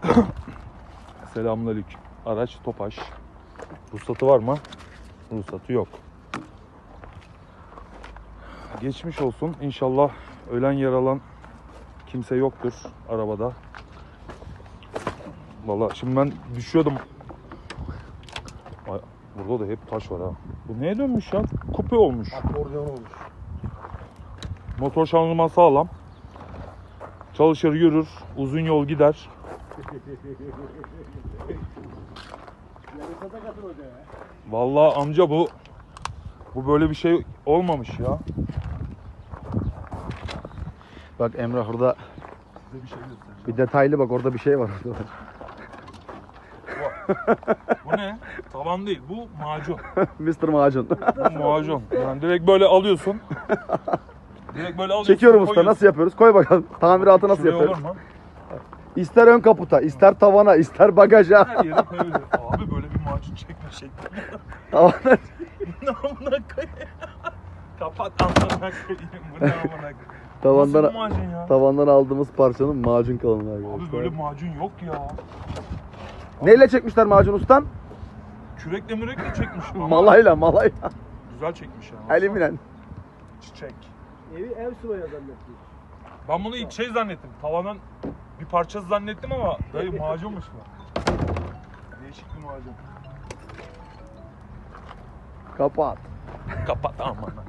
Selamünaleyküm. Araç Topaş. Ruhsatı var mı? Ruhsatı yok. Geçmiş olsun. İnşallah ölen yaralan kimse yoktur arabada. Vallahi şimdi ben düşüyordum. Ay, burada da hep taş var ha. Bu neye dönmüş ya? Kupe olmuş. Akordeon olmuş. Motor şanzıman sağlam. Çalışır yürür. Uzun yol gider. Katıl. Vallahi amca bu bu böyle bir şey olmamış ya. Bak Emrah orada Size bir şey göstereceğim. bir detaylı bak orada bir şey var orada. Bu ne? Tavan değil. Bu macun. Mr. Macun. Bu macun. Yani direkt böyle alıyorsun. Direkt böyle alıyorsun. Çekiyorum usta koyuyorsun. nasıl yapıyoruz? Koy bakalım. Tamiratı nasıl Şuraya yapıyoruz? olur mu? İster ön kaputa, ister tavana, ister bagaja. Her yere. Abi böyle bir macun çekme şekli. Tavana Ne amına koyayım? Kapat amına koyayım. Bu ne amına koyayım? Nasıl tavandan bir macun ya? tavandan aldığımız parçanın macun kalınlığı arkadaşlar. Abi böyle macun yok ya. Neyle çekmişler macun ustam? Kürekle mürekle çekmiş. ama Malayla, malayla. Güzel çekmiş ya. Eliminen. Çiçek. Evi ev sıvaya zannettim. Ben bunu ilk şey zannettim. Tavanın bir parçası zannettim ama dayı macunmuş bu. Değişik bir macun. Kapat. Kapat amına.